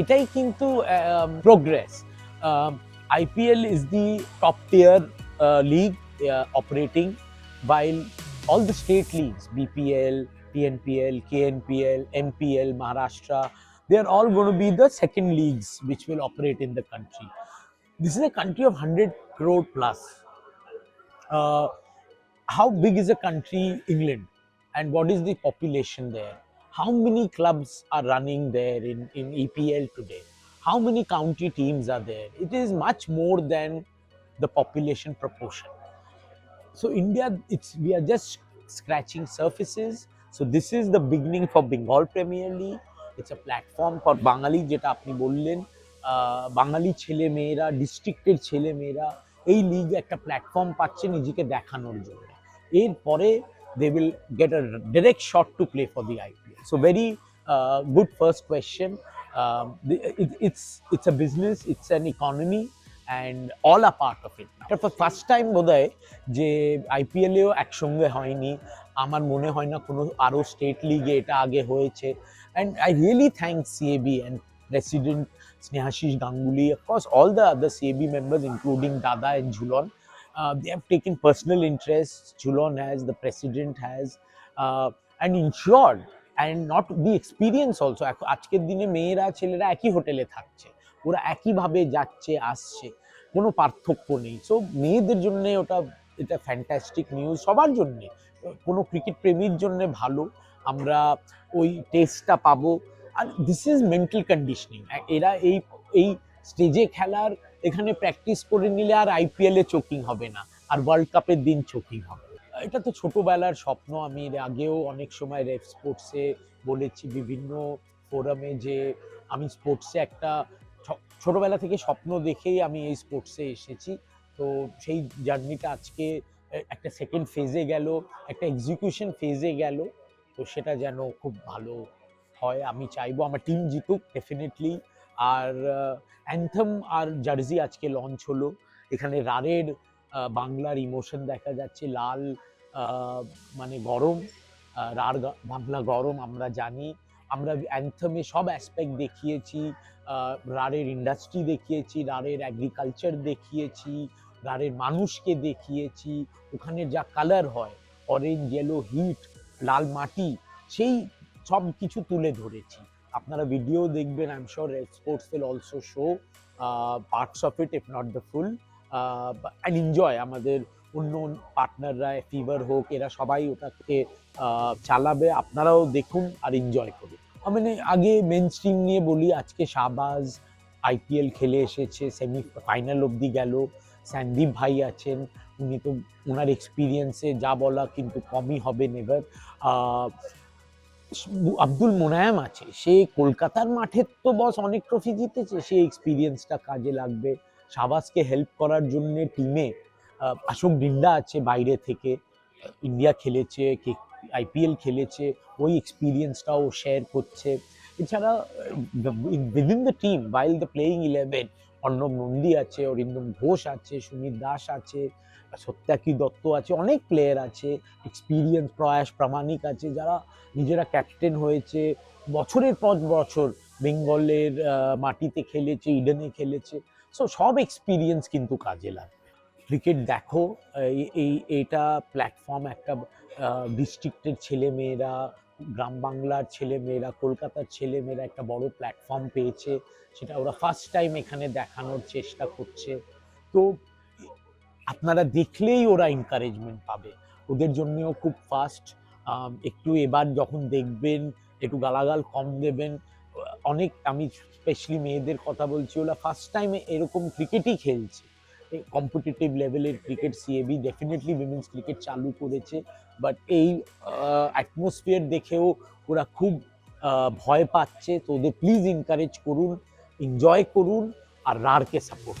এটাই কিন্তু progress IPL is the top tier league operating while all the state leagues bpl pnpl knpl mpl maharashtra they are all going to be the second leagues which will operate in the country this is a country of 100 crore plus uh, how big is the country england and what is the population there How many clubs are running there in, in epl today how many county teams are there it is much more than the population proportion so india it's we are just scratching surfaces so this is the beginning for bengal premier league it's a platform for বাঙালি যেটা আপনি বললেন বাঙালি ছেলে মেয়েরা ডিস্ট্রিক্টের ছেলে মেয়েরা এই league একটা প্ল্যাটফর্ম পাচ্ছে নিজেকে দেখানোর জন্য এরপরে they will get a direct shot to play for the IPL so very good first question it's it's a business it's an economy and all a part of it এটা first time বোধ হয় যে আইপিএলেও একসঙ্গে হয়নি আমার মনে হয় না কোনো আরও স্টেট লিগে এটা আগে হয়েছে। And I really thank CAB and president Snehashish Ganguly of course all the other CAB members including Dada and Jhulan uh, they have taken personal interest. Chulon has, the president has, uh, not the experience also. এখন- আজকের দিনে মেয়েরা, ছেলেরা একই হোটেলে থাকছে। ওরা একইভাবে যাচ্ছে, আসছে। কোনো পার্থক্য নেই। সো মেয়েদের জন্য ওটা, এটা ফ্যান্টাস্টিক নিউজ সবার জন্যে। কোনো ক্রিকেট প্রেমীর জন্য ভালো। আমরা ওই টেস্টটা পাবো। আর দিস ইজ মেন্টাল কন্ডিশনিং এরা এই এই স্টেজে খেলার, এখানে প্র্যাকটিস করে নিলে আর আইপিএলে চোকিং হবে না। আর ওয়ার্ল্ড কাপের দিন চোকিং হবে। এটা তো ছোটবেলার স্বপ্ন। আমি আগেও অনেক সময় রেফ স্পোর্টসে বলেছি, বিভিন্ন ফোরামে যে আমি স্পোর্টসে একটা ছোটবেলা থেকে স্বপ্ন দেখেই আমি এই স্পোর্টসে এসেছি। তো সেই জার্নিটা আজকে একটা সেকেন্ড ফেজে গেল, একটা এক্সিকিউশন ফেজে গেল। তো সেটা যেন খুব ভালো হয়, আমি চাইব আমার টিম জিতুক ডেফিনেটলি আর অ্যান্থম আর জার্সি আজকে লঞ্চ হলো। এখানে রারের বাংলার ইমোশন দেখা যাচ্ছে, লাল মানে গরম রার বাংলা গরম আমরা জানি। আমরা অ্যান্থমে সব অ্যাসপেক্ট দেখিয়েছি রারের ইন্ডাস্ট্রি দেখিয়েছি, রারের অ্যাগ্রিকালচার দেখিয়েছি, রারের মানুষকে দেখিয়েছি। ওখানে যা কালার হয় অরেঞ্জ ইয়েলো হিট লাল মাটি, সেই সব কিছু তুলে ধরেছি। আপনারা ভিডিও দেখবেন I am sure sports will also show parts of it if not the full and enjoy আমাদের অন্য পার্টনাররা ফিভার হোক, এরা সবাই ওটাকে চালাবে। আপনারাও দেখুন আর এনজয় করুন। মানে আগে মেন স্ট্রিম নিয়ে বলি, আজকে শাহবাজ আইপিএল খেলে এসেছে সেমি ফাইনাল অবধি গেল। সন্দীপ ভাই আছেন, উনি তো ওনার এক্সপিরিয়েন্সে যা বলা কিন্তু কমই হবে নেভার আব্দুল মোনায়াম আছে, সে কলকাতার মাঠের তো বস অনেক ট্রফি জিতেছে। সেই এক্সপিরিয়েন্সটা কাজে লাগবে। শাবাজকে হেল্প করার জন্য টিমে অশোক ডিন্ডা আছে বাইরে থেকে, ইন্ডিয়া খেলেছে, কে, আইপিএল খেলেছে, ওই এক্সপিরিয়েন্সটাও শেয়ার করছে। এছাড়া within the team while the playing eleven Arnab Nandi আছে, অরিন্দম ঘোষ আছে, সুমিত দাস আছে, সত্যাকি দত্ত আছে, অনেক প্লেয়ার আছে এক্সপিরিয়েন্স প্রয়াস, প্রামাণিক আছে, যারা নিজেরা ক্যাপ্টেন হয়েছে, বছরের পর বছর বেঙ্গলের মাটিতে খেলেছে, ইডেনে খেলেছে। সো সব এক্সপিরিয়েন্স কিন্তু কাজে লাগবে ক্রিকেট দেখো, এই- এইটা প্ল্যাটফর্ম একটা ডিস্ট্রিক্টের ছেলে মেয়েরা, গ্রাম বাংলার ছেলে মেয়েরা, কলকাতার ছেলে মেয়েরা একটা বড় প্ল্যাটফর্ম পেয়েছে, সেটা ওরা ফার্স্ট টাইম এখানে দেখানোর চেষ্টা করছে। তো আপনারা দেখলেই ওরা এনকারেজমেন্ট পাবে। ওদের জন্যও খুব ফাস্ট একটু এবার যখন দেখবেন, একটু গালাগাল কম দেবেন, অনেক, আমি স্পেশালি মেয়েদের কথা বলছি, ওরা ফার্স্ট টাইম এরকম ক্রিকেটই খেলছে। কম্পিটিটিভ লেভেলের cricket CAB definitely women's cricket চালু করেছে। বাট এই অ্যাটমসফিয়ার দেখেও ওরা খুব ভয় পাচ্ছে। তো ওদের প্লিজ এনকারেজ করুন এনজয় করুন আর রারকে সাপোর্ট